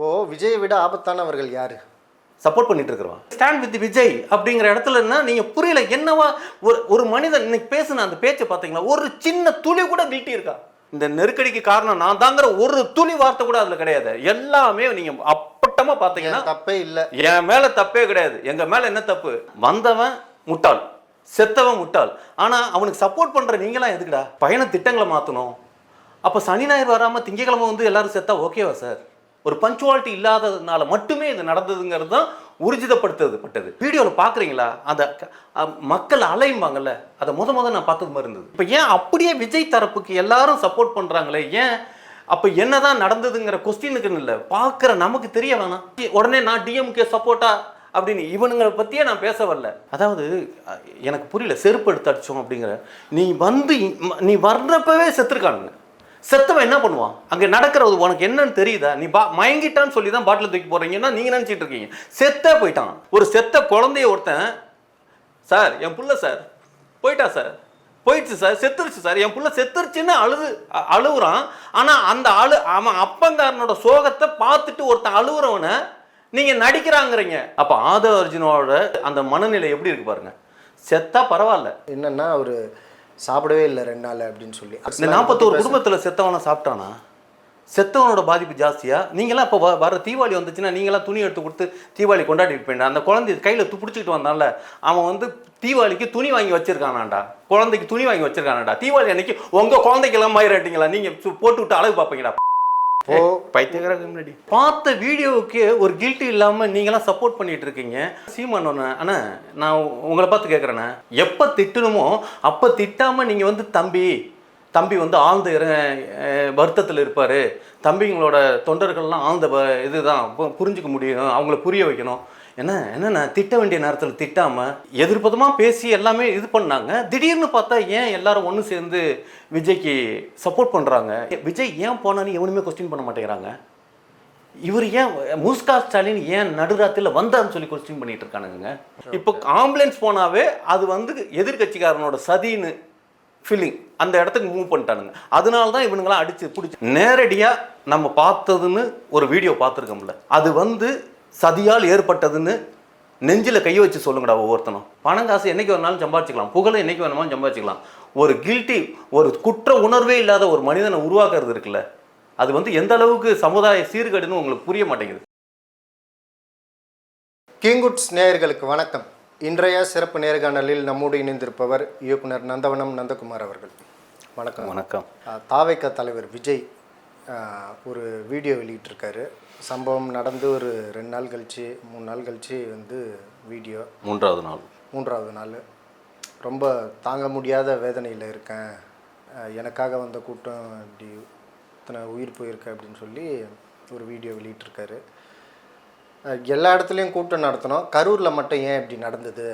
இப்போது விஜயை விட ஆபத்தானவர்கள் யார்? சப்போர்ட் பண்ணிட்டு இருக்கிறோம் ஸ்டாண்ட் வித் விஜய் அப்படிங்கிற இடத்துல என்ன நீங்க புரியல என்னவா ஒரு ஒரு மனிதன் இன்னைக்கு பேசுன அந்த பேச்சை பார்த்தீங்களா? ஒரு சின்ன துளி கூட கில்ட்டி இருக்கா? இந்த நெருக்கடிக்கு காரணம் நான் தாங்கிற ஒரு துளி வார்த்தை கூட அதுல கிடையாது. எல்லாமே நீங்க அப்பட்டமா பார்த்தீங்கன்னா தப்பே இல்லை. என் மேல தப்பே கிடையாது. எங்க மேல என்ன தப்பு? வந்தவன் முட்டாள் செத்தவன் முட்டாள். ஆனா அவனுக்கு சப்போர்ட் பண்ற நீங்களாம் எதுக்குடா? பயண திட்டங்களை மாத்தணும். அப்ப சனி ஞாயிறு வராம திங்கக்கிழமை வந்து எல்லாரும் செத்தா ஓகேவா சார் ஒரு பஞ்சுவாலிட்டி இல்லாததுனால மட்டுமே இது நடந்ததுங்கிறது தான் உறுதிதப்படுத்தப்பட்டது வீடியோவில் பார்க்குறீங்களா அந்த க- மக்கள் அலையும்பாங்கல்ல அதை முத முத நான் பார்த்தது மாதிரி இருந்தது. இப்போ ஏன் அப்படியே விஜய் தரப்புக்கு எல்லாரும் சப்போர்ட் பண்ணுறாங்களே ஏன் அப்போ என்னதான் நடந்ததுங்கிற கொஸ்டினுக்குன்னு இல்லை பார்க்குற நமக்கு தெரிய வேணாம். உடனே நான் டிஎம்கே சப்போர்ட்டா அப்படின்னு இவனுங்களை பற்றியே நான் பேச வரல. அதாவது எனக்கு புரியல செருப்பு எடுத்து அடிச்சோம் அப்படிங்கிற. நீ வந்து நீ வர்றப்பவே செத்துருக்கானுங்க. செத்தவன் என்ன பண்ணுவான்? அங்கே நடக்கிறது உனக்கு என்னன்னு தெரியுதா? நீ பா மயங்கிட்டான்னு சொல்லி தான் பாட்டில் தூக்கி போடுறீங்கன்னா நீங்கள் நினச்சிட்டு இருக்கீங்க? செத்தே போயிட்டான். ஒரு செத்த குழந்தைய ஒருத்தன் சார் என் புள்ள சார் போயிட்டா சார்? போயிடுச்சு சார் செத்துருச்சு சார். என் புள்ள செத்துருச்சுன்னு அழுது அழுகுறான் ஆனால் அந்த அழு அவன் அப்பங்காரனோட சோகத்தை பார்த்துட்டு ஒருத்தன் அழுகுறவனை நீங்கள் நடிக்கிறாங்கிறீங்க. அப்போ ஆதவ அர்ஜுனோட அந்த மனநிலை எப்படி இருக்கு பாருங்க. செத்தா பரவாயில்ல. என்னன்னா அவர் சாப்பிடவே இல்லை ரெண்டு நாள் அப்படின்னு சொல்லி. இந்த நாற்பத்தோரு குடும்பத்தில் செத்தவனை சாப்பிட்டானா? செத்தவனோட பாதிப்பு ஜாஸ்தியா? நீங்களாம் இப்போ வர தீபாவளி வந்துச்சுன்னா நீங்களாம் துணி எடுத்து கொடுத்து தீபாவளி கொண்டாடிட்டு போயிட்டா அந்த குழந்தை கையில் பிடிச்சிக்கிட்டு வந்தான்ல அவன் வந்து தீபாவளிக்கு துணி வாங்கி வச்சிருக்கானாண்டா. குழந்தைக்கு துணி வாங்கி வச்சிருக்கானாண்டா. தீபாவளி அன்னைக்கு உங்க குழந்தைக்கெல்லாம் மாயிராட்டிங்களா? நீங்கள் போட்டு விட்டு அழகு பார்ப்பீங்கடா. ஓ பைத்தியக்காரங்க முன்னாடி. பார்த்த வீடியோவுக்கு ஒரு கில்ட்டி இல்லாம நீங்களாம் சப்போர்ட் பண்ணிட்டு இருக்கீங்க சீமான் அண்ணா நான் உங்களை பார்த்து கேட்குறேண்ணே எப்போ திட்டணுமோ அப்போ திட்டாம நீங்க வந்து தம்பி தம்பி வந்து ஆழ்ந்த வருத்தத்தில் இருப்பார். தம்பிங்களோட தொண்டர்கள்லாம் ஆழ்ந்த இதுதான் புரிஞ்சுக்க முடியும் அவங்கள புரிய வைக்கணும். என்ன என்னண்ணா திட்ட வேண்டிய நேரத்தில் திட்டாம எதிர்ப்பதமாக பேசி எல்லாமே இது பண்ணாங்க. திடீர்னு பார்த்தா ஏன் எல்லாரும் ஒன்று சேர்ந்து விஜய்க்கு சப்போர்ட் பண்ணுறாங்க விஜய் ஏன் போனான்னு எவனுமே கொஸ்டின் பண்ண மாட்டேங்கிறாங்க. இவர் ஏன் முஸ்கா ஸ்டாலின் ஏன் நடுராத்திரில வந்தான்னு சொல்லி கொஸ்டின் பண்ணிட்டு இருக்கானுங்க இப்போ ஆம்புலன்ஸ் போனாவே அது வந்து எதிர்க்கட்சிக்காரனோட சதின்னு ஃபீலிங் அந்த இடத்துக்கு மூவ் பண்ணிட்டானுங்க. அதனால தான் இவனுங்களாம் அடிச்சு பிடிச்சி நேரடியாக நம்ம பார்த்ததுன்னு ஒரு வீடியோ பார்த்துருக்கோம்ல. அது வந்து சதியால் ஏற்பட்டதுன்னு நெஞ்சில் கை வச்சு சொல்லுங்கடா ஒவ்வொருத்தனும். பணம் காசு என்னைக்கு வேணாலும் சம்பாதிச்சுக்கலாம். புகழை என்னைக்கு வேணாலும் சம்பாதிச்சுக்கலாம். ஒரு கில்ட்டி ஒரு குற்ற உணர்வே இல்லாத ஒரு மனிதனை உருவாக்குறது இருக்குல்ல. அது வந்து எந்த அளவுக்கு சமுதாய சீர்கேடுன்னு உங்களுக்கு புரிய மாட்டேங்குது. கிங்குட்ஸ் நேயர்களுக்கு வணக்கம். இன்றைய சிறப்பு நேர்காணலில் நம்மோடு இணைந்திருப்பவர் இயக்குனர் நந்தவனம் நந்தகுமார் அவர்கள். வணக்கம். வணக்கம். ஆஹ் தாவேக தலைவர் விஜய் ஒரு வீடியோ வெளியிட்டிருக்காரு. சம்பவம் நடந்து ஒரு ரெண்டு நாள் கழிச்சு மூணு நாள் கழிச்சு வந்து வீடியோ மூன்றாவது நாள். மூன்றாவது நாள். ரொம்ப தாங்க முடியாத வேதனையில் இருக்கேன். எனக்காக வந்த கூட்டம் இப்படி இத்தனை உயிர் போயிருக்கு அப்படின்னு சொல்லி ஒரு வீடியோ வெளியிட்டிருக்காரு. எல்லா இடத்துலையும் கூட்டம் நடத்தினோம் கரூரில் மட்டும் ஏன் இப்படி நடந்தது?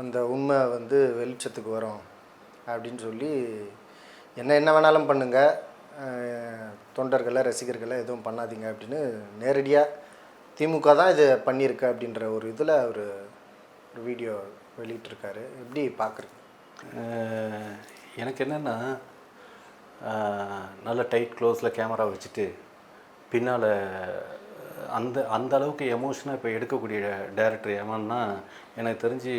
அந்த உண்மை வந்து வெளிச்சத்துக்கு வரும் அப்படின்னு சொல்லி என்ன என்ன வேணாலும் பண்ணுங்கள் தொண்டர்களை ரசிகர்களை எதுவும் பண்ணாதீங்க அப்படின்னு நேரடியாக திமுக தான் இது பண்ணியிருக்கு அப்படின்ற ஒரு இதில் அவர் ஒரு வீடியோ வெளியிட்டிருக்காரு. எப்படி பார்க்குறது எனக்கு என்னென்னா நல்ல டைட் க்ளோஸில் கேமரா வச்சுட்டு பின்னால் அந்த அந்த அளவுக்கு எமோஷனாக இப்போ எடுக்கக்கூடிய டேரக்டர் ஏமான்னா எனக்கு தெரிஞ்சு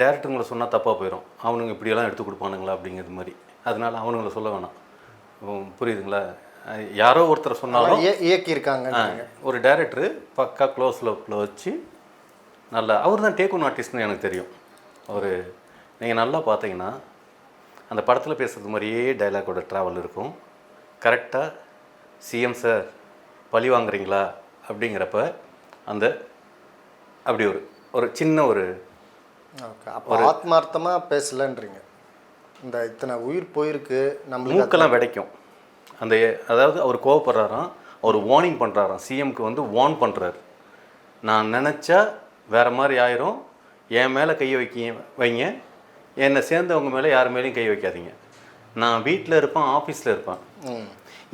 டேரக்டருங்களை சொன்னால் தப்பாக போயிடும் அவனுங்க இப்படியெல்லாம் எடுத்து கொடுப்பானுங்களா அப்படிங்கிறது மாதிரி. அதனால் அவனுங்களை சொல்ல வேணாம். புரியுதுங்களா? யாரோ ஒருத்தர் சொன்னாலும் இய இயக்கியிருக்காங்க ஆ, ஒரு டைரக்டரு பக்கா க்ளோஸில் வச்சு நல்லா அவர் தான் டேக் ஒன் ஆர்டிஸ்ட்னு எனக்கு தெரியும். அவர் நீங்கள் நல்லா பார்த்தீங்கன்னா அந்த படத்தில் பேசுறது மாதிரியே டைலாக்கோட ட்ராவல் இருக்கும். கரெக்டாக சிஎம் சார் பழி வாங்குறீங்களா? அப்படிங்கிறப்ப அந்த அப்படி ஒரு ஒரு சின்ன ஒரு ஆத்மார்த்தமாக பேசலன்றீங்க. இந்த இத்தனை உயிர் போயிருக்கு நம்மளுக்கு மூக்கெல்லாம் வெடைக்கும் அந்த அதாவது அவர் கோவப்படுறாராம் அவர் வார்னிங் பண்ணுறாராம் சிஎம்க்கு வந்து வார்ன் பண்ணுறாரு நான் நினச்சா வேறு மாதிரி ஆயிரும். என் மேலே கை வைக்க வைங்க. என்னை சேர்ந்தவங்க மேலே யார் மேலேயும் கை வைக்காதீங்க. நான் வீட்டில் இருப்பேன் ஆஃபீஸில் இருப்பேன்.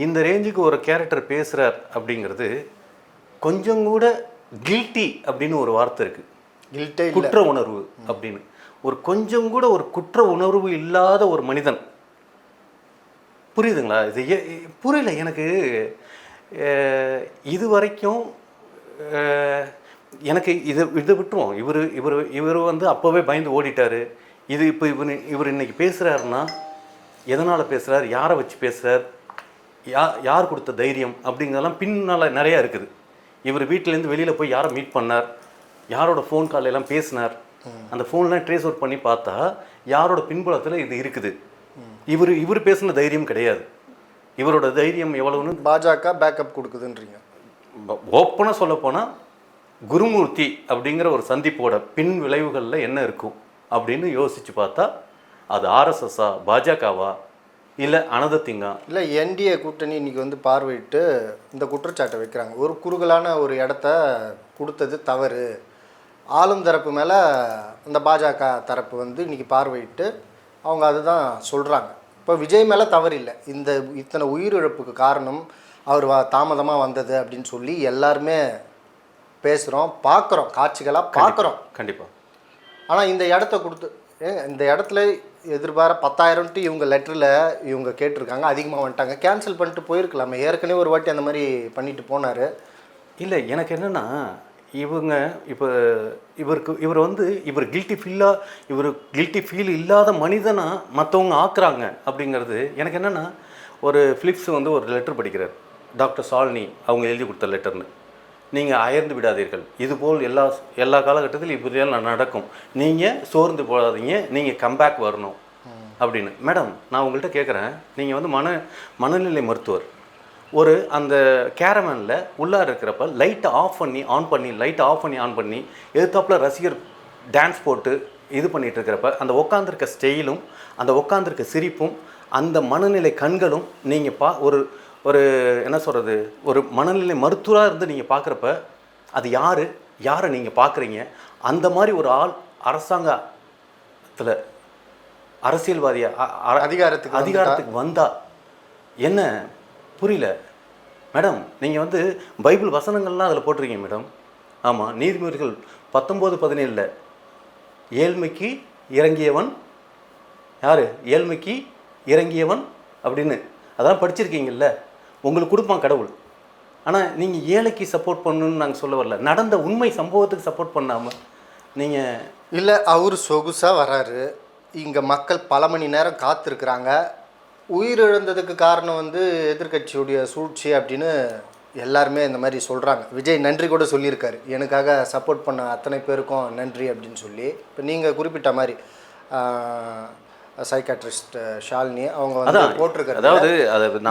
இந்த ரேஞ்சுக்கு ஒரு கேரக்டர் பேசுகிறார் அப்படிங்கிறது கொஞ்சம் கூட கில்ட்டி அப்படின்னு ஒரு வார்த்தை இருக்குது குற்ற உணர்வு அப்படின்னு. ஒரு கொஞ்சம் கூட ஒரு குற்ற உணர்வு இல்லாத ஒரு மனிதன். புரியுதுங்களா? இது ஏ- புரியல எனக்கு. இது வரைக்கும் எனக்கு இது இதை விட்டுருவோம் இவர் இவர் இவர் வந்து அப்போவே பயந்து ஓடிட்டார். இது இப்போ இவர் இவர் இன்னைக்கு பேசுகிறாருன்னா எதனால் பேசுகிறார் யாரை வச்சு பேசுகிறார் யா யார் கொடுத்த தைரியம்? அப்படிங்கிறதெல்லாம் பின்னால் நிறையா இருக்குது. இவர் வீட்டிலேருந்து வெளியில் போய் யாரை மீட் பண்ணார்? யாரோட ஃபோன் கால் எல்லாம் பேசினார்? அந்த ஃபோன்லாம் ட்ரேஸ் அவுட் பண்ணி பார்த்தா யாரோட பின்புலத்தில் இது இருக்குது? இவர் இவர் பேசின தைரியம் கிடையாது. இவரோட தைரியம் எவ்வளவுன்னு பாஜக பேக்கப் கொடுக்குதுன்றீங்க. ஓப்பனாக சொல்ல போனால் குருமூர்த்தி அப்படிங்கிற ஒரு சந்திப்போட பின் விளைவுகளில் என்ன இருக்கும் அப்படின்னு யோசிச்சு பார்த்தா அது ஆர்எஸ்எஸ்ஸா பாஜகவா இல்லை அனதத்திங்கா இல்லை என்டிஏ கூட்டணி இன்னைக்கு வந்து பார்வையிட்டு இந்த குற்றச்சாட்டை வைக்கிறாங்க. ஒரு குறுகலான ஒரு இடத்த கொடுத்தது தவறு. ஆளும் தரப்பு மேலே இந்த பாஜக தரப்பு வந்து இன்னைக்கு பார்வையிட்டு அவங்க அதுதான் சொல்கிறாங்க இப்போ விஜய் மேலே தவறு இல்லை. இந்த இத்தனை உயிரிழப்புக்கு காரணம் அவர் வ தாமதமாக வந்தது அப்படின்னு சொல்லி எல்லாருமே பேசுகிறோம் பார்க்குறோம் காட்சிகளாக பார்க்குறோம் கண்டிப்பாக ஆனால் இந்த இடத்த கொடுத்து இந்த இடத்துல எதிர்பார பத்தாயிரம்ட்டு இவங்க லெட்டரில் இவங்க கேட்டிருக்காங்க அதிகமாக வந்துட்டாங்க. கேன்சல் பண்ணிட்டு போயிருக்கலாமே. ஏற்கனவே ஒரு வாட்டி அந்த மாதிரி பண்ணிட்டு போனார். இல்லை எனக்கு என்னென்னா இவங்க இப்போ இவருக்கு இவர் வந்து இவர் கில்ட்டி ஃபீலாக இவர் கில்ட்டி ஃபீல் இல்லாத மனிதனா மற்றவங்க ஆக்குறாங்க அப்படிங்கிறது எனக்கு என்னென்னா ஒரு ஃபிலிப்ஸ் வந்து ஒரு லெட்டர் படிக்கிறார். டாக்டர் சாலினி அவங்க எழுதி கொடுத்த லெட்டர்னு நீங்கள் அயர்ந்து விடாதீர்கள். இதுபோல் எல்லா எல்லா காலகட்டத்திலும் இப்படியெல்லாம் நடக்கும். நீங்கள் சோர்ந்து போடாதீங்க நீங்கள் கம்பேக் வரணும். அப்படின்னு. மேடம் நான் உங்கள்கிட்ட கேட்குறேன் நீங்கள் வந்து மன மனநிலை மருத்துவர். ஒரு அந்த கேரமேனில் உள்ளார இருக்கிறப்ப லைட்டை ஆஃப் பண்ணி ஆன் பண்ணி லைட்டை ஆஃப் பண்ணி ஆன் பண்ணி எதிர்த்தாப்புல ரசிகர் டான்ஸ் போட்டு இது பண்ணிட்டு இருக்கிறப்ப அந்த உட்காந்துருக்க ஸ்டெயிலும் அந்த உட்காந்துருக்க சிரிப்பும் அந்த மனநிலை கண்களும் நீங்கள் பா ஒரு ஒரு என்ன சொல்கிறது ஒரு மனநிலை மருத்துவராக இருந்து நீங்கள் பார்க்குறப்ப அது யார் யாரை நீங்கள் பார்க்குறீங்க அந்த மாதிரி ஒரு ஆள் அரசாங்கத்தில் அரசியல்வாதியா அ- அ- அதிகாரத்துக்கு அதிகாரத்துக்கு வந்தா என்ன புரியல. மேடம் நீங்கள் வந்து பைபிள் வசனங்கள்லாம் அதில் போட்டிருக்கீங்க மேடம். ஆமாம் நீதிமொழிகள் பத்தொம்போது பதினேழில் ஏழ்மைக்கு இறங்கியவன் யார்? ஏழ்மைக்கு இறங்கியவன் அப்படின்னு. அதான் படிச்சிருக்கீங்கல்ல. உங்களுக்கு கொடுப்பான் கடவுள். ஆனால் நீங்கள் ஏழைக்கு சப்போர்ட் பண்ணணும்னு நாங்கள் சொல்ல வரல. நடந்த உண்மை சம்பவத்துக்கு சப்போர்ட் பண்ணாமல் நீங்கள் இல்லை அவர் சொகுசாக வராரு. இங்கே மக்கள் பல மணி நேரம் காத்திருக்கிறாங்க. உயிரிழந்ததுக்கு காரணம் வந்து எதிர்க்கட்சியுடைய சூழ்ச்சி அப்படின்னு எல்லாருமே இந்த மாதிரி சொல்கிறாங்க விஜய் நன்றி கூட சொல்லியிருக்காரு. எனக்காக சப்போர்ட் பண்ண அத்தனை பேருக்கும் நன்றி அப்படின்னு சொல்லி. இப்போ நீங்கள் குறிப்பிட்ட மாதிரி சைக்காட்ரிஸ்ட் ஷாலினி அவங்க வந்து போட்டிருக்காரு அதாவது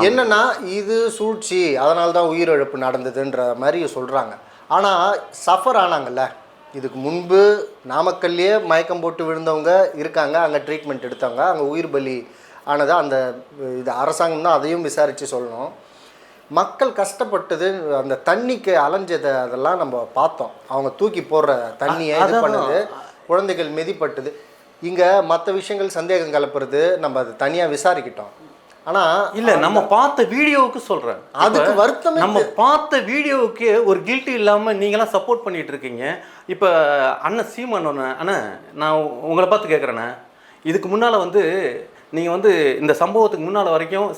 என்னன்னா இது சூழ்ச்சி அதனால தான் உயிரிழப்பு நடந்ததுன்ற மாதிரி சொல்கிறாங்க ஆனால் சஃபர் ஆனாங்கல்ல. இதுக்கு முன்பு நாமக்கல்லையே மயக்கம் போட்டு விழுந்தவங்க இருக்காங்க அங்கே ட்ரீட்மெண்ட் எடுத்தவங்க அங்கே உயிர் பலி ஆனதா அந்த இது அரசாங்கம் தான் அதையும் விசாரித்து சொல்லணும். மக்கள் கஷ்டப்பட்டது அந்த தண்ணிக்கு அலைஞ்சதை அதெல்லாம் நம்ம பார்த்தோம். அவங்க தூக்கி போடுற தண்ணியை இது. பண்ணது குழந்தைகள் மிதிப்பட்டது. இங்கே மற்ற விஷயங்கள் சந்தேகம் கலப்புறது நம்ம அது தனியாக விசாரிக்கிட்டோம். ஆனால் இல்ல நம்ம பார்த்த வீடியோவுக்கு சொல்றேன். அதுக்கு வருத்தமே நம்ம பார்த்த வீடியோவுக்கு ஒரு கில்ட்டி இல்லாம நீங்களாம் சப்போர்ட் பண்ணிட்டு இருக்கீங்க. இப்ப அண்ணன் சீமான் ஒன்று அண்ணன் நான் உங்களை பார்த்து கேட்குறேண்ணே இதுக்கு முன்னால வந்து நீங்கள் வந்து இந்த சம்பவத்துக்கு முன்னால் வரைக்கும்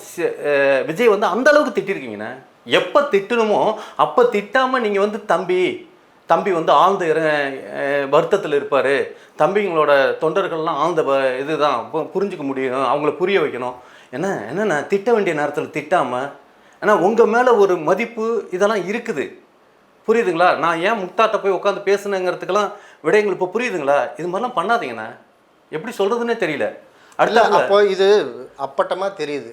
விஜய் வந்து அந்த அளவுக்கு திட்டிருக்கீங்கண்ணே. எப்போ திட்டணுமோ அப்போ திட்டாமல் நீங்கள் வந்து தம்பி தம்பி வந்து ஆழ்ந்த இற வருத்தத்தில் இருப்பார். தம்பிங்களோட தொண்டர்கள்லாம் ஆழ்ந்த வ- இதுதான் பு- புரிஞ்சுக்க முடியும் அவங்கள புரிய வைக்கணும். என்ன என்னண்ணா திட்ட வேண்டிய நேரத்தில் திட்டாமல் ஏன்னா உங்கள் மேலே ஒரு மதிப்பு இதெல்லாம் இருக்குது. புரியுதுங்களா? நான் ஏன் முக்தாட்ட போய் உட்காந்து பேசுனேங்கிறதுக்கெல்லாம் விடயங்கள் இப்போ புரியுதுங்களா? இது மாதிரிலாம் பண்ணாதீங்கண்ணே. எப்படி சொல்கிறதுனே தெரியல. அடுத்த அப்போ இது அப்பட்டமாக தெரியுது.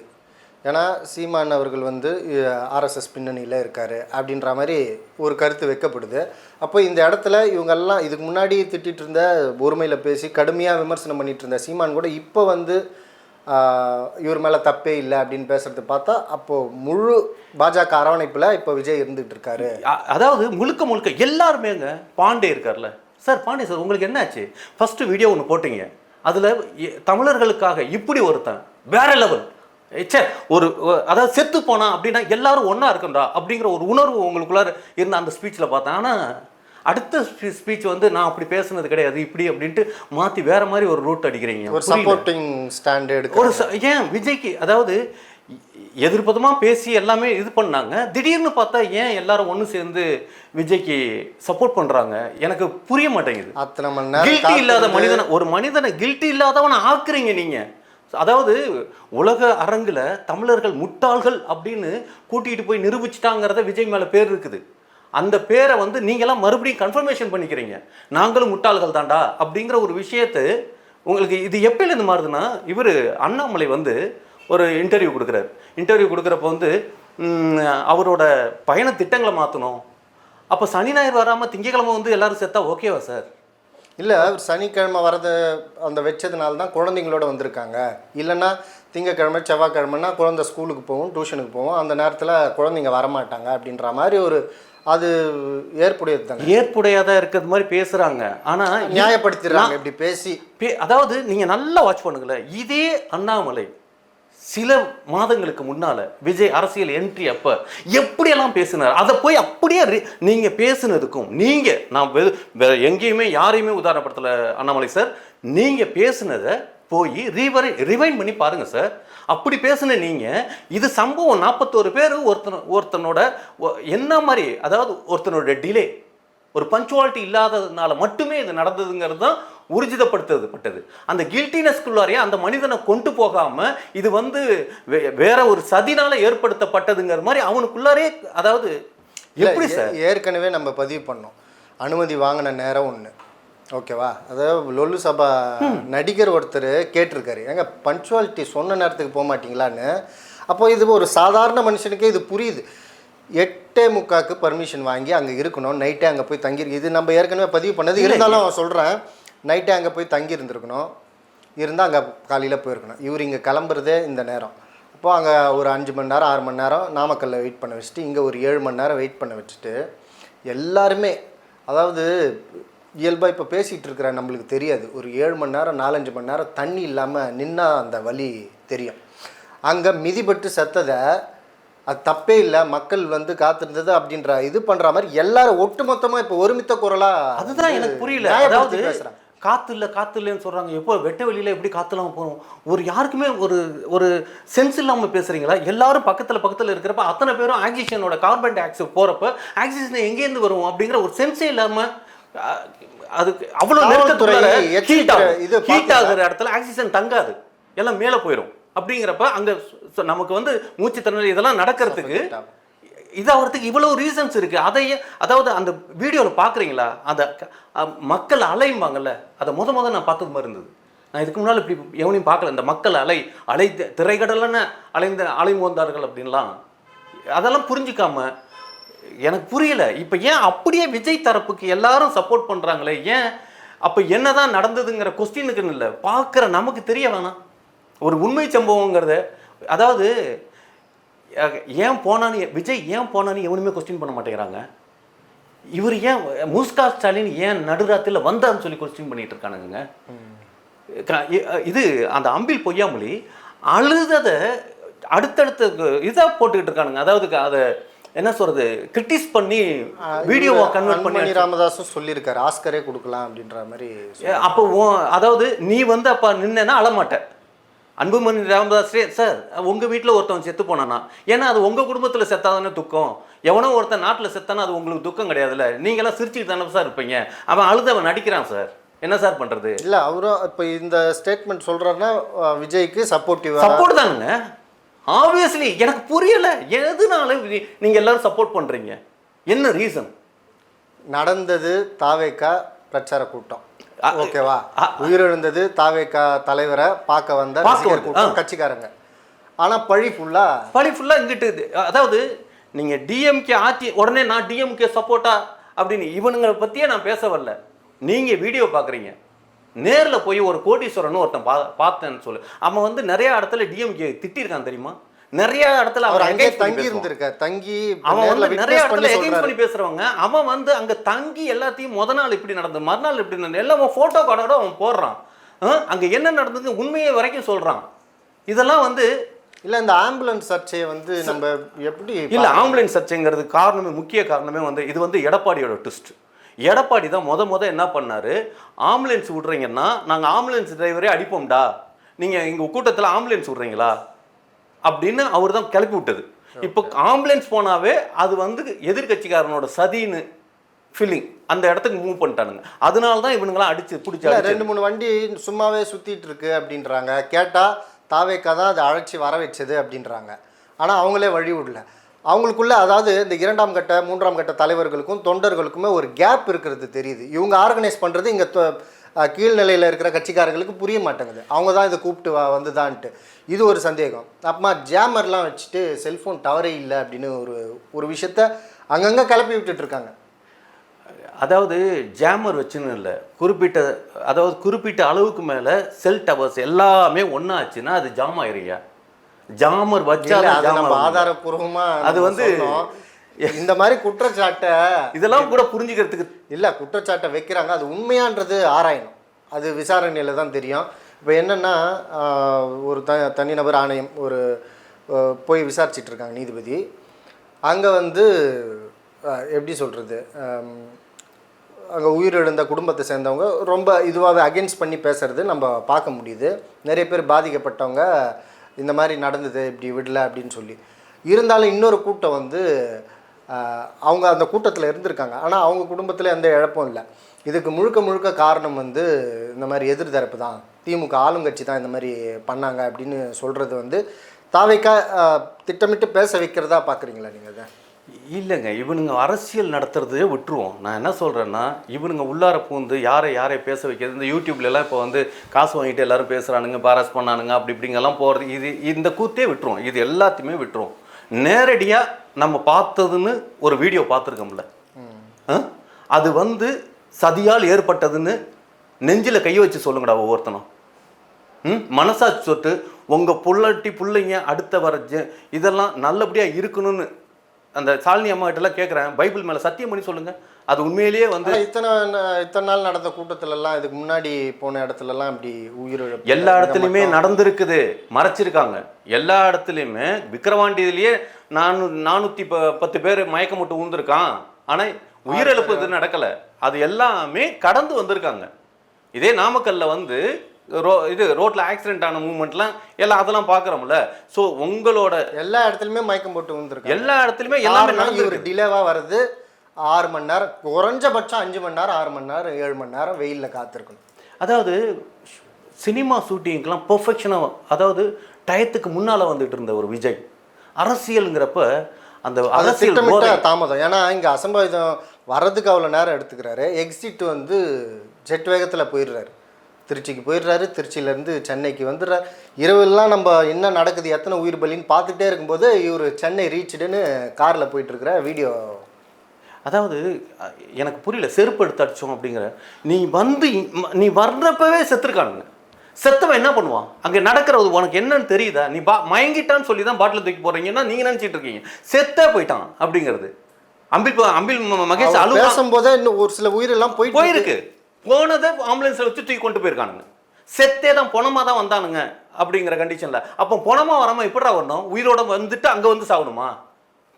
ஏன்னா சீமான் அவர்கள் வந்து ஆர்எஸ்எஸ் பின்னணியில் இருக்கார் அப்படின்ற மாதிரி ஒரு கருத்து வைக்கப்படுது. அப்போ இந்த இடத்துல இவங்கெல்லாம் இதுக்கு முன்னாடி திட்டிட்டு இருந்த ஒருமையில் பேசி கடுமையாக விமர்சனம் பண்ணிட்டு இருந்த சீமான் கூட இப்போ வந்து இவர் மேலே தப்பே இல்லை அப்படின்னு பேசுறது பார்த்தா அப்போது முழு பாஜக அரவணைப்பில் இப்போ விஜய் இருந்துகிட்டு இருக்காரு. அதாவது முழுக்க முழுக்க எல்லாருமேங்க பாண்டே இருக்கார்ல. சார் பாண்டே சார் உங்களுக்கு என்னாச்சு? ஃபர்ஸ்ட் வீடியோ ஒன்று போட்டீங்க. அதில் தமிழர்களுக்காக இப்படி ஒருத்தன் வேற லெவல் ச்சே ஒரு அதாவது செத்து போனா அப்படின்னா எல்லாரும் ஒன்றா இருக்கண்டா அப்படிங்கிற ஒரு உணர்வு உங்களுக்குள்ளார இருந்த அந்த ஸ்பீச்சில் பார்த்தேன். ஆனால் அடுத்த ஸ்பீச் வந்து நான் அப்படி பேசுனது கிடையாது இப்படி அப்படின்ட்டு மாற்றி வேற மாதிரி ஒரு ரூட் அடிக்கிறீங்க. ஒரு. சப்போர்ட்டிங் ஸ்டாண்டு எடுக்க ஒரு ச- ஏன் விஜய்க்கு அதாவது எதிர்ப்பதமாக பேசி எல்லாமே இது பண்ணாங்க. திடீர்னு பார்த்தா ஏன் எல்லாரும் ஒன்று சேர்ந்து விஜய்க்கு சப்போர்ட் பண்ணுறாங்க எனக்கு புரிய மாட்டேங்குது. அத்தனை மணி நேரம் கில்ட்டி இல்லாத மனிதனை ஒரு மனிதனை கில்ட்டி இல்லாதவனை ஆக்குறீங்க நீங்க. அதாவது உலக அரங்குல தமிழர்கள் முட்டாள்கள் அப்படின்னு கூட்டிட்டு போய் நிரூபிச்சிட்டாங்கிறத விஜய் மேல பேர் இருக்குது. அந்த பேரை வந்து நீங்களாம் மறுபடியும் கன்ஃபர்மேஷன் பண்ணிக்கிறீங்க. நாங்களும் முட்டாள்கள் தான்டா அப்படிங்கிற ஒரு விஷயத்தை உங்களுக்கு இது எப்பயிலேருந்து மாறுதுன்னா இவர் அண்ணாமலை வந்து ஒரு இன்டர்வியூ கொடுக்குறாரு. இன்டர்வியூ கொடுக்குறப்ப வந்து அவரோட பயண திட்டங்களை மாற்றணும் அப்போ சனி ஞாயிறு வராமல் திங்கக்கிழமை வந்து எல்லாரும் செத்தா ஓகேவா சார் இல்லை அவர் சனிக்கிழமை வரது அந்த வச்சதுனால தான் குழந்தைங்களோட வந்திருக்காங்க. இல்லைன்னா திங்கக்கிழமை செவ்வாய்க்கிழமைனா குழந்தை ஸ்கூலுக்கு போகும் டியூஷனுக்கு போகும் அந்த நேரத்தில் குழந்தைங்க வரமாட்டாங்க அப்படின்ற மாதிரி ஒரு அது ஏற்புடையது தானே? ஏற்புடையாதா இருக்கிறது மாதிரி பேசுறாங்க. ஆனா இது- நியாயப்படுத்திடுறாங்க இப்படி பேசி. பே- அதாவது நீங்க நல்லா வாட்ச் பண்ணுங்களேன். இதே அண்ணாமலை சில மாதங்களுக்கு முன்னால விஜய் அரசியல் என்ட்ரி அப்ப எப்படியெல்லாம் பேசினார்? அதை போய் அப்படியே ரி- நீங்க பேசுனதுக்கும் நீங்க நான் வெ- வேற எங்கேயுமே யாரையுமே உதாரணப்படுத்தல அண்ணாமலை சார் நீங்க பேசினதை போய் ரீவரை ரிவைண்ட் பண்ணி பாருங்க சார் அப்படி பேசுன நீங்க இது சம்பவம் நாற்பத்தோரு பேர் ஒருத்தன் ஒருத்தனோட என்ன மாதிரி அதாவது ஒருத்தனோட டிலே ஒரு பஞ்சுவாலிட்டி இல்லாததுனால மட்டுமே இது நடந்ததுங்கிறது தான் ஊர்ஜிதப்படுத்தது பட்டது அந்த கில்ட்டினஸ்குள்ளாரையே அந்த மனிதனை கொண்டு போகாம இது வந்து வேற ஒரு சதினால ஏற்படுத்தப்பட்டதுங்கிற மாதிரி அவனுக்குள்ளாரே அதாவது எப்படி சார்? ஏற்கனவே நம்ம பதிவு பண்ணோம். அனுமதி வாங்கின நேரம் ஒன்று ஓகேவா? அதாவது லொல்லு சபா நடிகர் ஒருத்தர் கேட்டிருக்காரு. ஏங்க பஞ்சுவாலிட்டி சொன்ன நேரத்துக்கு போக மாட்டீங்களான்னு? அப்போ இது ஒரு சாதாரண மனுஷனுக்கே இது புரியுது. எட்டே முக்காக்கு பர்மிஷன் வாங்கி அங்கே இருக்கணும். நைட்டே அங்கே போய் தங்கி இது நம்ம ஏற்கனவே பதிவு பண்ணது. இருந்தாலும் சொல்கிறேன் நைட்டே அங்கே போய் தங்கி இருந்திருக்கணும். இருந்தால் அங்கே காலையில் போயிருக்கணும். இவர் இங்கே கிளம்புறதே இந்த நேரம். அப்போ அங்கே ஒரு அஞ்சு மணி நேரம் ஆறு மணி நேரம் நாமக்கல்ல வெயிட் பண்ண வச்சுட்டு இங்கே ஒரு ஏழு மணி நேரம் வெயிட் பண்ண வச்சுட்டு எல்லாருமே அதாவது இயல்பாக இப்போ பேசிகிட்டு இருக்கிற நம்மளுக்கு தெரியாது. ஒரு ஏழு மணி நேரம் நாலஞ்சு மணி நேரம் தண்ணி இல்லாமல் நின்னா அந்த வலி தெரியும். அங்கே மிதிபட்டு செத்ததை அது தப்பே இல்லை. மக்கள் வந்து காத்திருந்தது அப்படின்ற இது பண்ணுற மாதிரி எல்லாரும் ஒட்டு மொத்தமாக இப்போ ஒருமித்த குரலாக அதுதான் எனக்கு புரியல. அதாவது காத்து இல்ல காத்து இல்லைன்னு சொல்றாங்க. எப்போ வெட்ட வெளியில எப்படி இல்லாம போறோம்? ஒரு யாருக்குமே ஒரு ஒரு சென்ஸ் இல்லாம பேசுறீங்களா? எல்லாரும் பக்கத்துல பக்கத்துல இருக்கிறப்ப அத்தனை பேரும் ஆக்சிஜனோட கார்பன் டை ஆக்சைடு போறப்ப ஆக்சிஜன் எங்கேருந்து வரும் அப்படிங்கிற ஒரு சென்ஸே இல்லாம அஹ், அதுக்கு அவ்வளவு காவல்துறை நெருக்கத்துல ஹீட் இது? ஆகுற இடத்துல ஆக்சிஜன் தங்காது. எல்லாம் மேல போயிடும் அப்படிங்கிறப்ப அங்க நமக்கு வந்து மூச்சு திணறல் இதெல்லாம் நடக்கிறதுக்கு இதாகிறதுக்கு இவ்வளோ ரீசன்ஸ் இருக்குது அதையே அதாவது அந்த வீடியோவில் பார்க்குறீங்களா அந்த க- மக்கள் அலையும்பாங்கல்ல அதை முத முத நான் பார்த்தது மாதிரி இருந்தது. நான் இதுக்கு முன்னால் இப்படி எவனையும் பார்க்கல. இந்த மக்கள் அலை அலை திரைக்கடலன்னு அலைந்த அலை மோந்தார்கள் அப்படின்லாம். அதெல்லாம் புரிஞ்சுக்காம எனக்கு புரியல. இப்போ ஏன் அப்படியே விஜய் தரப்புக்கு எல்லாரும் சப்போர்ட் பண்ணுறாங்களே ஏன் அப்போ என்னதான் நடந்ததுங்கிற கொஸ்டினுக்குன்னு இல்லை. பார்க்குற நமக்கு தெரிய வேணாம். ஒரு உண்மை சம்பவங்கிறத அதாவது ஏன் போனான்னு விஜய் ஏன் போனான்னு எவனுமே கொஸ்டின் பண்ண மாட்டேங்கிறாங்க. இவர் ஏன் முஸ்கா ஸ்டாலின் ஏன் நடுராத்திரியில் வந்தான்னு சொல்லி கொஸ்டின் பண்ணிட்டு இருக்கானுங்க இது அந்த அம்பில் பொய்யாமொழி அழுததை அடுத்தடுத்த இதாக போட்டுக்கிட்டு இருக்கானுங்க. அதாவது அதை என்ன சொல்றது கிரிட்டிஸ் பண்ணி வீடியோவை கன்வெர்ட் பண்ணி ராமதாஸும் சொல்லியிருக்காரு. ஆஸ்கரே கொடுக்கலாம் அப்படின்ற மாதிரி அப்போ அதாவது நீ வந்து அப்போ நின்னா அழமாட்ட. அன்புமணி ராமதாஸே சார் உங்கள் வீட்டில் ஒருத்தன் செத்து போனானா ஏன்னா அது உங்கள் குடும்பத்தில் செத்தாதானே துக்கம். எவனோ ஒருத்தன் நாட்டில் செத்தானா அது உங்களுக்கு துக்கம் கிடையாதுல்ல. நீங்களாம் சிரிச்சுட்டு தானே சார் இருப்பீங்க. அவன் அழுது அவன் நடிக்கிறான் சார். என்ன சார் பண்ணுறது இல்ல அவரும் இப்போ இந்த ஸ்டேட்மெண்ட் சொல்றாருன்னா அஹ், விஜய்க்கு சப்போர்ட்டிவா சப்போர்ட் தானுங்க. ஆப்வியஸ்லி எனக்கு புரியல. எதனால வி- நீங்க எல்லாரும் சப்போர்ட் பண்றீங்க? என்ன ரீசன் நடந்தது தாவேக்கா பிரச்சார கூட்டம். ஓகேவா உயிரிழந்தது தாவேக்கா தலைவரை பார்க்க வந்த கட்சிக்காரங்க. ஆனா பழி ஃபுல்லா பழி ஃபுல்லா இங்கிட்டு. அதாவது நீங்க டிஎம்கே ஆட்சி உடனே நான் டிஎம்கே சப்போர்ட்டா அப்படின்னு இவனுங்களை பத்தியே நான் பேச வரல. நீங்க வீடியோ பாக்குறீங்க நேர்ல போய் ஒரு கோடீஸ்வரன் ஒருத்தன் பா பார்த்தேன்னு சொல்லு. அவன் வந்து நிறைய இடத்துல டிஎம்கே திட்டிருக்கான் தெரியுமா? நிறைய இடத்துல அவர் அங்கே தங்கி பேசுவான். இருந்திருக்க தங்கி அவன் வந்து நிறைய இடத்துல சொல்றாரு. பண்ணி பேசுறவங்க. அவன் வந்து அங்க தங்கி எல்லாத்தையும் முத நாள் இப்படி நடந்தது மறுநாள் இப்படி நடந்தது எல்லாம் அவன் போட்டோ கார்டோட அவன் போடுறான். அங்க என்ன நடந்தது உண்மையை வரைக்கும் சொல்றான். இதெல்லாம் வந்து இல்ல இந்த ஆம்புலன்ஸ் சர்ச்சையை வந்து நம்ம எப்படி இல்ல ஆம்புலன்ஸ் சர்ச்சைங்கிறது காரணமே முக்கிய காரணமே வந்து இது வந்து எடப்பாடியோட ட்விஸ்ட் எடப்பாடி தான் முத முத என்ன பண்ணாரு? ஆம்புலன்ஸ் விடுறீங்கன்னா நாங்க ஆம்புலன்ஸ் டிரைவரே அடிப்போம்டா. நீங்க எங்க கூட்டத்துல ஆம்புலன்ஸ் விடுறீங்களா? அப்படின்னு அவர் தான் கிளப்பி விட்டது. இப்போ ஆம்புலன்ஸ் போனாவே அது வந்து எதிர்க்கட்சிக்காரனோட சதின்னு ஃபீலிங் அந்த இடத்துக்கு மூவ் பண்ணிட்டானுங்க. அதனால தான் இவனுங்களாம் அடிச்சு பிடிச்சி ரெண்டு மூணு வண்டி சும்மாவே சுத்திட்டு இருக்கு அப்படின்றாங்க. கேட்டா தாவேக்கா தான் அதை அழைச்சி வர வச்சது அப்படின்றாங்க. ஆனா அவங்களே வழி விடல. அவங்களுக்குள்ள அதாவது இந்த இரண்டாம் கட்ட மூன்றாம் கட்ட தலைவர்களுக்கும் தொண்டர்களுக்குமே ஒரு கேப் இருக்கிறது தெரியுது. இவங்க ஆர்கனைஸ் பண்றது இங்க கீழ்நிலையில இருக்கிற கட்சிக்காரர்களுக்கு புரிய மாட்டேங்குது. அவங்க தான் இதை கூப்பிட்டு வா வந்துதான்ட்டு. இது ஒரு சந்தேகம். அப்புறமா ஜாமர்லாம் வச்சுட்டு செல்ஃபோன் டவரே இல்லை அப்படின்னு ஒரு ஒரு விஷயத்த அங்கங்கே கிளப்பி விட்டுட்டு இருக்காங்க அதாவது ஜாமர் வச்சுன்னு இல்லை. குறிப்பிட்ட அதாவது குறிப்பிட்ட அளவுக்கு மேலே செல் டவர்ஸ் எல்லாமே ஒன்றாச்சுன்னா அது ஜாம் ஆயிருங்க ஜாமர் வச்சா தான் அது வந்து-. இந்த மாதிரி குற்றச்சாட்டை இதெல்லாம் கூட புரிஞ்சுக்கிறதுக்கு இல்ல குற்றச்சாட்டை வைக்கிறாங்க. அது உண்மையான்றது ஆராயணும். அது விசாரணையில் தான் தெரியும். இப்போ என்னன்னா ஒரு த தனிநபர் ஆணையம் ஒரு போய் விசாரிச்சிட்டு இருக்காங்க நீதிபதி. அங்கே வந்து எப்படி சொல்கிறது அங்கே உயிரிழந்த குடும்பத்தை சேர்ந்தவங்க ரொம்ப இதுவாகவே அகென்ஸ்ட் பண்ணி பேசுறது நம்ம பார்க்க முடியுது. நிறைய பேர் பாதிக்கப்பட்டவங்க இந்த மாதிரி நடந்தது இப்படி விடல அப்படின்னு சொல்லி. இருந்தாலும் இன்னொரு கூட்டம் வந்து அவங்க அந்த கூட்டத்தில் இருந்திருக்காங்க. ஆனால் அவங்க குடும்பத்தில் எந்த இழப்பும் இல்லை. இதுக்கு முழுக்க முழுக்க காரணம் வந்து இந்த மாதிரி எதிர்தரப்பு தான். திமுக ஆளுங்கட்சி தான் இந்த மாதிரி பண்ணாங்க அப்படின்னு சொல்கிறது வந்து தாவைக்கா திட்டமிட்டு பேச வைக்கிறதா பார்க்குறீங்களா நீங்கள் அதை? இல்லைங்க. இவனுங்க அரசியல் நடத்துறதே விட்டுருவோம். நான் என்ன சொல்கிறேன்னா இவனுங்க உள்ளார பூந்து யாரை யாரை பேச வைக்கிறது? இந்த யூடியூப்லலாம் இப்போ வந்து காசு வாங்கிட்டு எல்லாரும் பேசுகிறானுங்க பாரஸ் பண்ணானுங்க அப்படி இப்படிங்கெல்லாம் போகிறது இது இந்த கூத்தே விட்டுருவோம். இது எல்லாத்தையுமே விட்டுருவோம். நேரடியாக நம்ம பார்த்ததுன்னு ஒரு வீடியோ பார்த்துருக்கோம்ல. அது வந்து சதியால் ஏற்பட்டதுன்னு நெஞ்சில் கை வச்சு சொல்லுங்கடா ஒவ்வொருத்தனும். ம்? மனசாட்சி சொட்டு உங்கள் புள்ளட்டி பிள்ளைங்க அடுத்த வர இதெல்லாம் நல்லபடியாக இருக்கணும்னு அந்த சாலினி அம்மா கிட்டலாம் கேட்குறேன் பைபிள் மேலே சத்தியம் பண்ணி சொல்லுங்கள் அது உண்மையிலேயே வந்து இத்தனை இத்தனை நாள் நடந்த கூட்டத்துல எல்லாம் இதுக்கு முன்னாடி போன இடத்துல எல்லாம் இப்படி உயிரிழப்பு எல்லா இடத்துலையுமே நடந்திருக்குது. மறைச்சிருக்காங்க. எல்லா இடத்துலையுமே. விக்கிரவாண்டியிலேயே நானூ நானூற்றி ப பத்து பேர் மயக்கம் விட்டு ஊந்திருக்கான் ஆனால் உயிரிழப்பு இது நடக்கலை. அது எல்லாமே கடந்து வந்திருக்காங்க. இதே நாமக்கல்ல வந்து ரோ இது ரோட்டில் ஆக்சிடென்ட் ஆன மூமெண்ட்லாம் எல்லாம் அதெல்லாம் பார்க்குறோம்ல. ஸோ உங்களோட எல்லா இடத்துலயுமே மயக்கம் போட்டு வந்திருக்காங்க எல்லா இடத்துலையுமே எல்லாமே காரணம் இவர் நடந்திருக்கு. டிலேவா வருது ஆறு மணி நேரம் குறைஞ்சபட்சம் அஞ்சு மணி நேரம் ஆறு மணி நேரம் ஏழு மணி நேரம் வெயில்ல காத்திருக்கணும். அதாவது சினிமா ஷூட்டிங்க்கெலாம் பெர்ஃபெக்ஷனாக அதாவது டயத்துக்கு முன்னால் வந்துட்டு இருந்த ஒரு விஜய் அரசியலுங்கிறப்ப அந்த அரசியல் தாமதம். ஏன்னா இங்க அசம்பாவிதம் வர்றதுக்கு அவ்வளோ நேரம் எடுத்துக்கிறாரு. எக்ஸிட் வந்து ஜெட் வேகத்துல போயிடுறாரு. திருச்சிக்கு போயிடுறாரு. திருச்சியிலேருந்து சென்னைக்கு வந்துடுறாரு. இரவெல்லாம் நம்ம என்ன நடக்குது எத்தனை உயிர் பலின்னு பார்த்துட்டே இருக்கும்போது இவர் சென்னை ரீச்சுடுன்னு காரில் போயிட்டு இருக்கிற வீடியோ. அதாவது எனக்கு புரியல செருப்பு எடுத்து அடிச்சோம் அப்படிங்கிற. நீ வந்து நீ வர்றப்பவே செத்துருக்கானுங்க. செத்தவன் என்ன பண்ணுவான் அங்கே நடக்கிறது உனக்கு என்னன்னு தெரியுதா? நீ பா மயங்கிட்டான்னு சொல்லி தான் பாட்டில் தூக்கி போறீங்கன்னா நீங்கள் நினச்சிட்டு இருக்கீங்க? செத்தே போயிட்டான் அப்படிங்கிறது. அம்பில் அம்பில் மகேஷ் அழுவா பேசும்போதே இன்னும் ஒரு சில உயிரெல்லாம் போயிட்டு போயிருக்கு. போனதை ஆம்புலன்ஸில் வச்சு தூக்கி கொண்டு போயிருக்கானுங்க. செத்தே தான் பொணமாக தான் வந்தானுங்க அப்படிங்கிற கண்டிஷனில் அப்போ பொணமாக வராமல் எப்படிடா வரணும்? உயிரோட வந்துட்டு அங்கே வந்து சாகணுமா?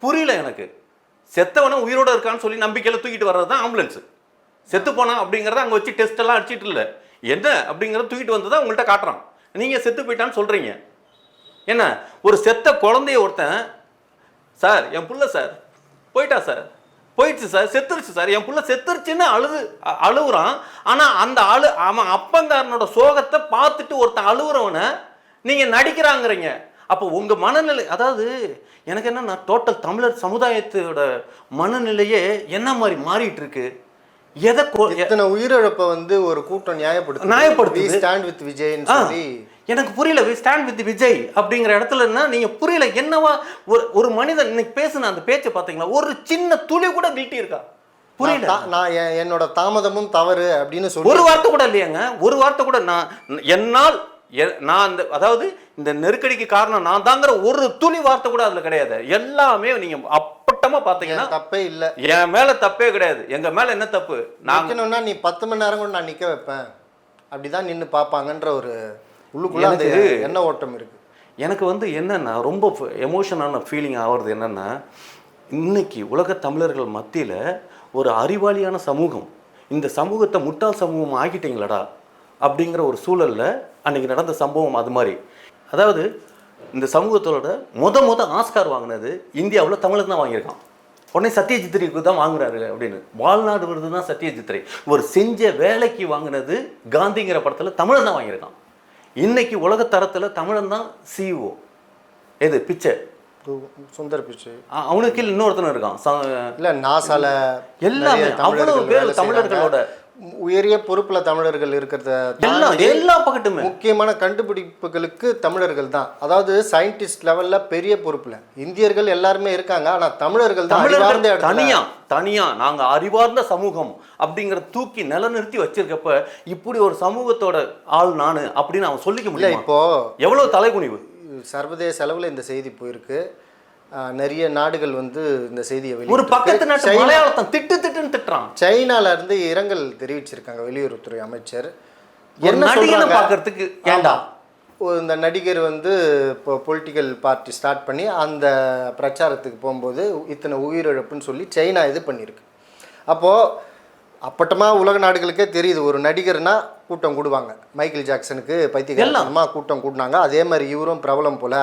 புரியல எனக்கு. செத்தவன உயிரோட இருக்கான்னு சொல்லி நம்பிக்கையில் தூக்கிட்டு வர்றது தான் ஆம்புலன்ஸ் செத்து போனா அப்படிங்கிறத அங்கே வச்சு டெஸ்ட் எல்லாம் அடிச்சிட்டு இல்லை. என்ன அப்படிங்கிறத தூக்கிட்டு வந்ததை உங்கள்கிட்ட காட்டுறான். நீங்கள் செத்து போயிட்டான்னு சொல்கிறீங்க என்ன? ஒரு செத்த குழந்தைய ஒருத்தன் சார் என் புள்ள சார் போயிட்டா சார்? போயிடுச்சு சார் செத்துருச்சு சார். என் புள்ள செத்துருச்சுன்னு அழுது அ- அழுவுறான். ஆனால் அந்த அழு அவன் அப்பங்காரனோட சோகத்தை பார்த்துட்டு ஒருத்தன் அழுகுறவனை நீங்கள் நடிக்கிறாங்கிறீங்க. அப்போ உங்கள் மனநிலை அதாவது எனக்கு என்னன்னா டோட்டல் தமிழர் சமுதாயத்தோட மனநிலையே என்ன மாதிரி மாறிட்டு இருக்கு எதை இத்தனை உயிரிழப்பை வந்து ஒரு கூட்டம் நியாயப்படுத்து நியாயப்படுத்துது. ஸ்டாண்ட் வித் விஜய்னு ஆ, சொல்லி எனக்கு புரியல ஸ்டாண்ட் வித் விஜய் அப்படிங்கிற இடத்துல என்ன நீங்க புரியல என்னவா ஒரு ஒரு மனிதன் இன்னைக்கு பேசுன அந்த பேச்சை பாத்தீங்களா ஒரு சின்ன துளி கூட கில்ட்டி இருக்கா? புரியல. நான் நான் என்னோட தாமதமும் தவறு அப்படின்னு சொல்லி ஒரு வார்த்தை கூட இல்லையாங்க. ஒரு வார்த்தை கூட நான் என்னால் நான் அந்த அதாவது இந்த நெருக்கடிக்கு காரணம் நான் தாங்கிற ஒரு துளி வார்த்தை கூட அதுல கிடையாது. எல்லாமே நீங்க அப்பட்டமா பாத்தீங்கன்னா என் தப்பே இல்ல. என் மேல தப்பே கிடையாது. எங்க மேல என்ன தப்பு? நிக்கணும்னா நீ பத்து மணி நேரம் கூட நான் நிக்க வைப்பேன். அப்படிதான் நின்னு பார்ப்பாங்கன்ற ஒரு உள்ளுக்குள்ள அந்த எண்ண ஓட்டம் இருக்கு. எனக்கு வந்து என்னன்னா ரொம்ப எமோஷனான ஃபீலிங் ஆகிறது என்னன்னா இன்னைக்கு உலக தமிழர்கள் மத்தியில் ஒரு அறிவாளியான சமூகம் இந்த சமூகத்தை முட்டாள் சமூகம் ஆக்கிட்டீங்களடா அப்படிங்கிற ஒரு சூழல்ல அன்னைக்கு நடந்த சம்பவம் அது மாதிரி. அதாவது இந்த சமூகத்தோட முத முத ஆஸ்கார் வாங்கினது இந்தியாவில் தமிழன் தான் வாங்கியிருக்கான். உடனே சத்யஜித்ரேக்கு தான் வாங்குறாரு அப்படின்னு. வாழ்நாடு விருது தான் சத்யஜித்ரே இவர் செஞ்ச வேலைக்கு வாங்கினது காந்திங்கிற படத்தில் தமிழன் தான் வாங்கியிருக்கான். இன்னைக்கு உலக தரத்தில் தமிழன் தான் சிஇஓ எது பிச்சை? சுந்தர் பிச்சை. அவனுக்கு கீழ இன்னொருத்தன் இருக்கான். இல்ல நாசால எல்லாமே. அவ்வளவு பேர் தமிழர்களோட. உயரிய பொறுப்புல தமிழர்கள் இருக்கிறத எல்லா எல்லா பக்கட்டுமே முக்கியமான கண்டுபிடிப்புகளுக்கு தமிழர்கள் தான். அதாவது சயின்டிஸ்ட் லெவல்ல பெரிய பொறுப்புல. இந்தியர்கள் எல்லாருமே இருக்காங்க ஆனா தமிழர்கள் தான் அறிவார்ந்த தமிழர்கள் இடத்துல. தனியா தனியா நாங்க அறிவார்ந்த சமூகம் அப்படிங்கிற தூக்கி நிலநிறுத்தி வச்சிருக்கப்ப இப்படி ஒரு சமூகத்தோட ஆள் நானு அப்படின்னு அவன் சொல்லிக்க முடியும்? இப்போ எவ்வளவு தலைகுனிவு? சர்வதேச அளவுல இந்த செய்தி போயிருக்கு. நிறைய நாடுகள் வந்து இந்த செய்தியை ஒரு வெளியிட்டிருக்கு. பக்கத்து நாட்டு மலையாளத்தன் திட்டு திட்டுன்னு திட்டுறான். சைனால இருந்து இரங்கல் தெரிவிச்சிருக்காங்க வெளியுறவுத்துறை அமைச்சர். ஒரு என்ன பார்க்கறதுக்கு ஏண்டா? ஒரு இந்த நடிகர் வந்து இப்போ பொலிட்டிக்கல் பார்ட்டி ஸ்டார்ட் பண்ணி அந்த பிரச்சாரத்துக்கு போகும்போது இத்தனை உயிரிழப்புன்னு சொல்லி சைனா இது பண்ணியிருக்கு. அப்போது அப்பட்டமா உலக நாடுகளுக்கே தெரியுது ஒரு நடிகர்னா கூட்டம் கூடுவாங்க. மைக்கேல் ஜாக்சனுக்கு பைத்தியகாரமாக கூட்டம் கூடினாங்க. அதே மாதிரி இவரும் பிரபலம் போல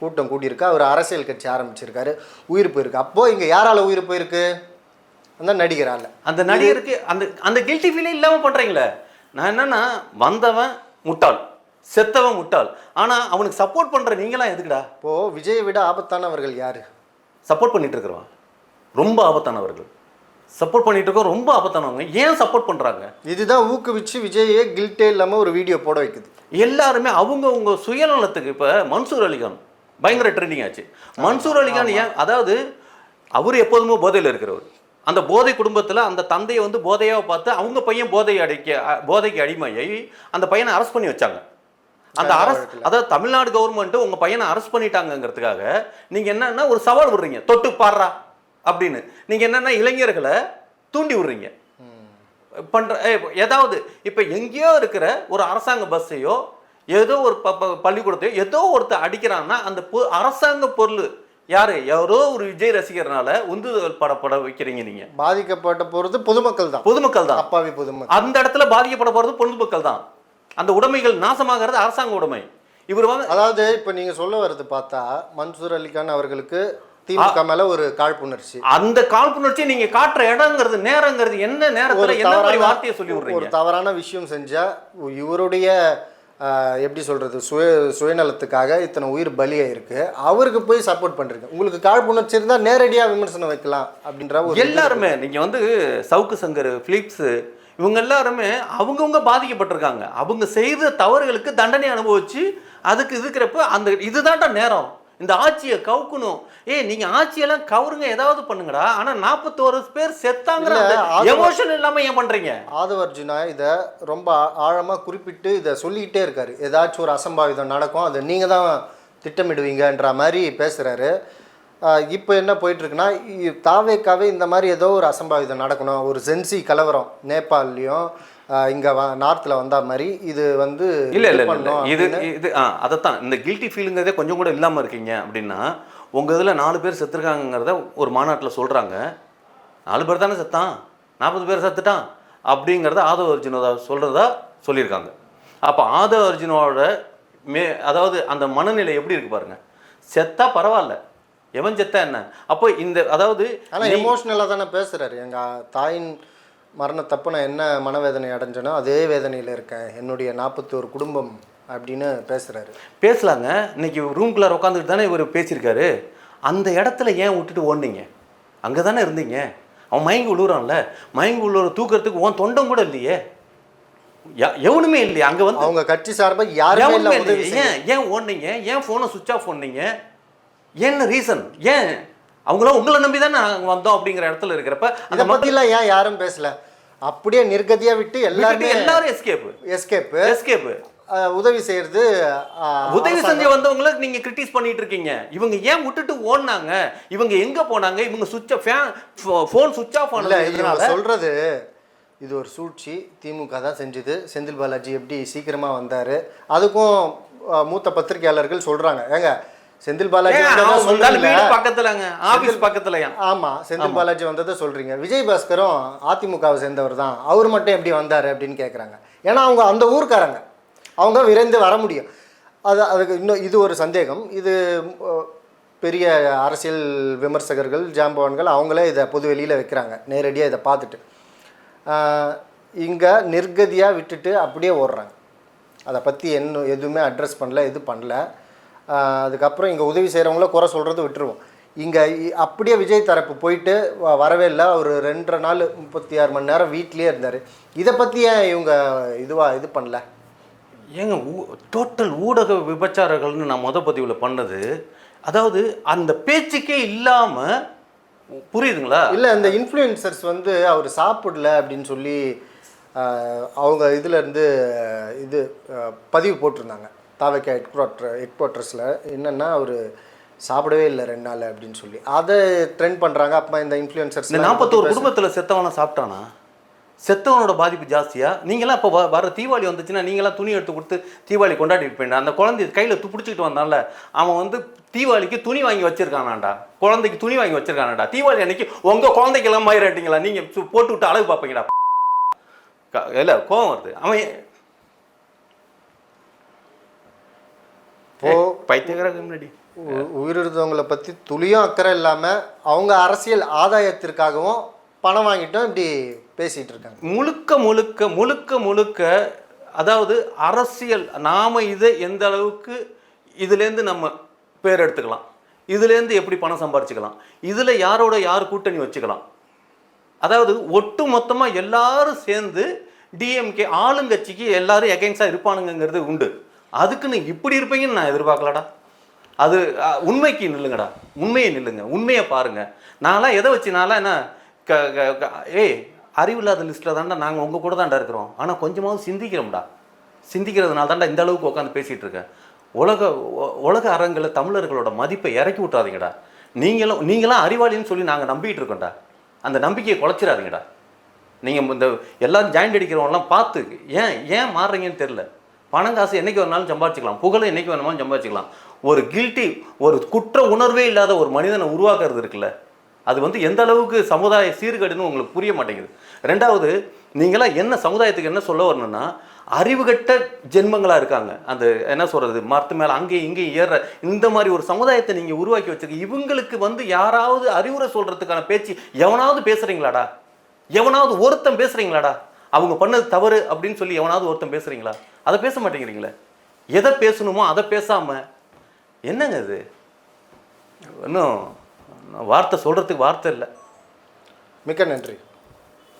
கூட்டம் கூடியிருக்கு. அவர் அரசியல் கட்சி ஆரம்பிச்சிருக்காரு. உயிர் போயிருக்கு. அப்போது இங்கே யாரால உயிர் போயிருக்கு? அந்த நடிகரால. அந்த நடிகருக்கு அந்த அந்த கில்ட்டி ஃபீலே இல்லாம பண்றீங்களே. நான் என்னன்னா வந்தவன் முட்டாள். செத்தவன் முட்டாள். ஆனா அவனுக்கு சப்போர்ட் பண்ற நீங்களாம் எதுக்குடா? இப்போது விஜயை விட ஆபத்தானவர்கள் யாரு? சப்போர்ட் பண்ணிட்டு இருக்கிறவன் ரொம்ப ஆபத்தானவர்கள். சப்போர்ட் பண்ணிட்டு இருக்கோம் ரொம்ப ஆபத்தானவங்க. ஏன் சப்போர்ட் பண்றாங்க? இதுதான் ஊக்குவிச்சு விஜயே கில்ட்டே இல்லாமல் ஒரு வீடியோ போட வைக்குது. எல்லாருமே அவங்க உங்க சுயநலத்துக்கு இப்ப மன்சூர் அலிகான் பயங்கர ட்ரெண்டிங் ஆச்சு. மன்சூர் அலிகான் ஏன் அதாவது அவர் எப்போதுமே போதையில் இருக்கிறவர். அந்த போதை குடும்பத்துல அந்த தந்தையை வந்து போதையாக பார்த்து அவங்க பையன் போதை அடிக்க போதைக்கு அடிமையாகி அந்த பையனை அரெஸ்ட் பண்ணி வச்சாங்க. அந்த அரசு அதாவது தமிழ்நாடு கவர்மெண்ட் உங்க பையனை அரெஸ்ட் பண்ணிட்டாங்கங்கிறதுக்காக நீங்க என்னன்னா ஒரு சவால் விடுறீங்க. தொட்டு பாடுறா அப்படின்னு. நீங்க என்னன்னா இளைஞர்களை தூண்டி விடுறீங்க. பண்ற ஏய், ஏதாவது இப்போ எங்கேயோ இருக்கிற ஒரு அரசாங்க பஸ்ஸையோ ஏதோ ஒரு ப பள்ளிக்கூடத்தையோ ஏதோ ஒருத்தர் அடிக்கிறான்னா அந்த பொ அரசாங்க பொருள் யாரு? யாரோ ஒரு விஜய் ரசிகர்னால உந்துதல் படப்பட வைக்கிறீங்க நீங்க. பாதிக்கப்பட்ட போகிறது பொதுமக்கள் தான். பொதுமக்கள் தான். அப்பாவி பொதுமக்கள். அந்த இடத்துல பாதிக்கப்பட போறது பொதுமக்கள் தான். அந்த உடைமைகள் நாசமாகிறது அரசாங்க உடைமை. இவர் வந்து அதாவது இப்போ நீங்க சொல்ல வர்றது பார்த்தா மன்சூர் அலிகான் அவர்களுக்கு திமுக மேல ஒரு காழ்ப்புணர்ச்சி. அந்த காழ்ப்புணர்ச்சியை நீங்க காட்டுற இடங்கிறது நேரங்கிறது என்ன நேரத்துல என்ன மாதிரி வார்த்தையை சொல்லி ஒரு தவறான விஷயம் செஞ்சா இவருடைய எப்படி சொல்றது சுய சுயநலத்துக்காக இத்தனை உயிர் பலியாயிருக்கு. அவருக்கு போய் சப்போர்ட் பண்றீங்க. உங்களுக்கு காழ்ப்புணர்ச்சி இருந்தா நேரடியா விமர்சனம் வைக்கலாம் அப்படின்ற ஒரு எல்லாருமே நீங்க வந்து சவுக்கு சங்கர் பிலிப்ஸ் இவங்க எல்லாருமே அவங்கவுங்க பாதிக்கப்பட்டிருக்காங்க. அவங்க செய்த தவறுகளுக்கு தண்டனை அனுபவிச்சு அதுக்கு இருக்கிறப்ப அந்த இதுதான்டா நேரம். இந்த ஆட்சியை கவுக்கணும். ஏய் நீங்க ஆட்சியெல்லாம் கவுருங்க ஏதாவது பண்ணுங்கடா. ஆனா நாற்பத்தோரு பேர் செத்தாங்கிற எமோஷன் இல்லாம ஏன் பண்றீங்க? ஆதவ அர்ஜுனா இதை ரொம்ப ஆழமாக குறிப்பிட்டு இதை சொல்லிக்கிட்டே இருக்காரு. ஏதாச்சும் ஒரு அசம்பாவிதம் நடக்கும் அதை நீங்கள் தான் திட்டமிடுவீங்கன்ற மாதிரி பேசுகிறாரு இப்போ என்ன போயிட்டுருக்குன்னா தாவேக்காவே இந்த மாதிரி ஏதோ ஒரு அசம்பாவிதம் நடக்கணும். ஒரு சென்சி கலவரம் நேபாள்லேயும் இங்கே வ நார்த்தில் வந்த மாதிரி இது வந்து இல்ல இல்ல இது இல்ல, இது. இது ஆ அதைத்தான். இந்த கில்ட்டி ஃபீலிங்கிறதே கொஞ்சம் கூட இல்லாம இருக்கீங்க அப்படின்னா உங்க இதுல நாலு பேர் செத்துருக்காங்கிறத ஒரு மாநாட்டுல சொல்றாங்க. நாலு பேர் தானே செத்தான்? நாற்பது பேர் செத்துட்டான்? அப்படிங்கிறத ஆதவ அர்ஜுனோட சொல்றதா சொல்லியிருக்காங்க. அப்ப ஆதவ அர்ஜுனோட மே அதாவது அந்த மனநிலை எப்படி இருக்கு பாருங்க. செத்தா பரவாயில்ல. எவன் செத்தா என்ன? அப்போ இந்த அதாவது ஆனால் எமோஷ்னலாக தானே பேசுகிறாரு எங்கள் தாயின் மரணத்தப்ப நான் என்ன மனவேதனை அடைஞ்சனோ அதே வேதனையில் இருக்கேன் என்னுடைய நாற்பத்தோரு குடும்பம் அப்படின்னு பேசுகிறாரு பேசலாங்க. இன்னைக்கு ரூம்குள்ளார உட்காந்துட்டு தானே இவர் பேசியிருக்காரு. அந்த இடத்துல ஏன் விட்டுட்டு ஓடுனீங்க? அங்கே தானே இருந்தீங்க? அவன் மயங்கி விழுறான்ல. மயங்கி விழுற தூக்கிறதுக்கு உன் தொண்டம் கூட இல்லையே. எவனுமே இல்லையே. அங்கே வந்து அவங்க கட்சி சார்பாக யாருமே ஏன் ஏன் ஓடுனீங்க? ஏன் ஃபோனை சுவிச் ஆஃப் பண்ணீங்க? என்ன ரீசன் ஏன் அவங்களாம் உங்களை நம்பி தானே நாங்கள் வந்தோம் அப்படிங்கிற இடத்துல இருக்கிறப்ப அந்த பற்றிலாம் ஏன் யாரும் பேசல? அப்படியே நிர்கதியா விட்டு எல்லாருமே எல்லாரும் எஸ்கேப்பு எஸ்கேப்பு எஸ்கேப்பு உதவி செய்யறது உதவி செஞ்சு வந்தவங்கள நீங்க கிரிட்டிஸ் பண்ணிட்டு இருக்கீங்க. இவங்க ஏன் விட்டுட்டு ஓடுனாங்க? இவங்க எங்க போனாங்க? இவங்க சுவிட்ச் ஃபோன் சுவிட்ச் ஆஃப் இது இதனால சொல்றது இது ஒரு சூழ்ச்சி திமுக தான் செஞ்சது. செந்தில் பாலாஜி எப்படி சீக்கிரமா வந்தாரு? அதுக்கும் மூத்த பத்திரிகையாளர்கள் சொல்றாங்க. ஏங்க செந்தில் பாலாஜி பக்கத்துலங்க ஆபீஸ் பக்கத்துலயா? ஆமா செந்தில் பாலாஜி வந்ததை சொல்றீங்க. விஜய் பாஸ்கரும் அதிமுகவை சேர்ந்தவர் தான் அவர் மட்டும் எப்படி வந்தாரு அப்படின்னு கேட்குறாங்க ஏன்னா அவங்க அந்த ஊர்க்காரங்க. அவங்க விரைந்து வர முடியும். அது அதுக்கு இன்னும் இது ஒரு சந்தேகம். இது பெரிய அரசியல் விமர்சகர்கள் ஜாம்பவான்கள் அவங்களே இதை பொது வெளியில் வைக்கிறாங்க. நேரடியாக இதை பார்த்துட்டு. இங்கே நிர்கதியாக விட்டுட்டு அப்படியே ஓடுறாங்க. அதை பற்றி என்ன எதுவுமே அட்ரஸ் பண்ணல இது பண்ணல. அதுக்கப்புறம் இங்கே உதவி செய்கிறவங்கள குறை சொல்கிறது விட்டுருவோம். இங்கே அப்படியே விஜய் தரப்பு போயிட்டு வரவே இல்லை. ஒரு ரெண்டரை நாள் முப்பத்தி ஆறு மணி நேரம் வீட்லேயே இருந்தார். இதை பற்றி ஏன் இவங்க இதுவாக இது பண்ணல? ஏங்க டோட்டல் ஊடக விபச்சாரங்கள்னு நான் முத பதிவில் பண்ணது. அதாவது அந்த பேச்சுக்கே இல்லாமல் புரியுதுங்களா? இல்லை இந்த இன்ஃப்ளூயன்சர்ஸ் வந்து அவர் சாப்பிடல அப்படின்னு சொல்லி அவங்க இதில் இருந்து இது பதிவு போட்டிருந்தாங்க. தாவைக்கா ஹெட் குவார்டர் ஹெட் குவார்ட்டர்ஸில் என்னென்னா அவர் சாப்பிடவே இல்லை ரெண்டு நாள் அப்படின்னு சொல்லி. அதை ட்ரெண்ட் பண்ணுறாங்க அப்போ இந்த இன்ஃப்ளூயன்சர்ஸ் இந்த நாற்பத்தோரு குடும்பத்தில் செத்தவனை சாப்பிட்டானா? செத்தவனோட பாதிப்பு ஜாஸ்தியா? நீங்களாம் இப்போ வர தீபாவளி வந்துச்சுன்னா நீங்களாம் துணி எடுத்து கொடுத்து தீபாவளி கொண்டாடிட்டு போயிட்டா அந்த குழந்தை கையில் பிடிச்சிக்கிட்டு வந்தான்ல அவன் வந்து தீபாவளிக்கு துணி வாங்கி வச்சிருக்கானாண்டா? குழந்தைக்கு துணி வாங்கி வச்சிருக்கானாடா தீபாவளி அன்னைக்கு உங்கள் குழந்தைக்கெல்லாம் மயிரட்டிங்களா? நீங்கள் போட்டு விட்டு அழகு பார்ப்பீங்கடா. இல்ல கோவம் வருது. அவன் ஏ- இப்போ பைத்தியக்காரங்க முன்னாடி. உயிரிழந்தவங்களை பற்றி துளியும் அக்கறை இல்லாமல் அவங்க அரசியல் ஆதாயத்திற்காகவும் பணம் வாங்கிட்டும் இப்படி பேசிகிட்டு இருக்காங்க. முழுக்க முழுக்க முழுக்க முழுக்க அதாவது அரசியல் நாம இதை எந்த அளவுக்கு இதுலேருந்து நம்ம பேர் எடுத்துக்கலாம். இதுலேருந்து எப்படி பணம் சம்பாரிச்சுக்கலாம். இதில் யாரோட யார் கூட்டணி வச்சுக்கலாம். அதாவது ஒட்டு மொத்தமாக எல்லாரும் சேர்ந்து டிஎம்கே ஆளுங்கட்சிக்கு எல்லாரும் எகென்ஸ்டாக இருப்பானுங்கிறது உண்டு. அதுக்குன்னு இப்படி இருப்பீங்கன்னு நான் எதிர்பார்க்கலடா. அது உண்மைக்கு நில்லுங்கடா. உண்மையை நில்லுங்க. உண்மையை பாருங்க. நான்லாம் எதை வச்சு என்ன க க- ஏய் அறிவில்லாத லிஸ்ட்டில் தாண்டா நாங்கள் உங்கள் கூட தான்டா இருக்கிறோம். ஆனால் கொஞ்சமாவது சிந்திக்கிறோம்டா. சிந்திக்கிறதுனால தாண்டா இந்த அளவுக்கு உட்காந்து பேசிகிட்டு இருக்கேன் உலக உலக அரங்கில் தமிழர்களோட மதிப்பை இறக்கி விட்டாதீங்கடா. நீங்களும் நீங்களாம் அறிவாளின்னு சொல்லி நாங்கள் நம்பிக்கிட்டு இருக்கோம்டா. அந்த நம்பிக்கையை குலைச்சிடாதீங்கடா. நீங்கள் இந்த எல்லாம் ஜாயிண்ட் அடிக்கிறவங்களாம் பார்த்து ஏன் ஏன் மாறுறீங்கன்னு தெரில பணம் காசு என்றைக்கு வேணாலும் சம்பாதிச்சிக்கலாம். புகழை என்றைக்கு வேணாலும் சம்பாதிச்சிக்கலாம். ஒரு கில்ட்டி ஒரு குற்ற உணர்வே இல்லாத ஒரு மனிதனை உருவாக்குறது இருக்குல்ல. அது வந்து எந்த அளவுக்கு சமுதாய சீர்கேடுன்னு உங்களுக்கு புரிய மாட்டேங்குது. ரெண்டாவது நீங்களாம் என்ன சமுதாயத்துக்கு என்ன சொல்ல வரணும்னா அறிவுகட்ட ஜென்மங்களாக இருக்காங்க. அந்த என்ன சொல்கிறது மரத்து மேலே அங்கேயும் இங்கேயும் ஏற இந்த மாதிரி ஒரு சமுதாயத்தை நீங்கள் உருவாக்கி வச்சிருக்க இவங்களுக்கு வந்து யாராவது அறிவுரை சொல்கிறதுக்கான பேச்சு எவனாவது பேசுகிறீங்களாடா எவனாவது ஒருத்தன் பேசுகிறீங்களாடா அவங்க பண்ணது தவறு அப்படின்னு சொல்லி எவனாவது ஒருத்தன் பேசுகிறீங்களா அதை பேச மாட்டேங்கிறீங்களே? எதை பேசணுமோ அதை பேசாமல் என்னங்க இது? இன்னும் வார்த்தை சொல்கிறதுக்கு வார்த்தை இல்லை. மிக்க நன்றி.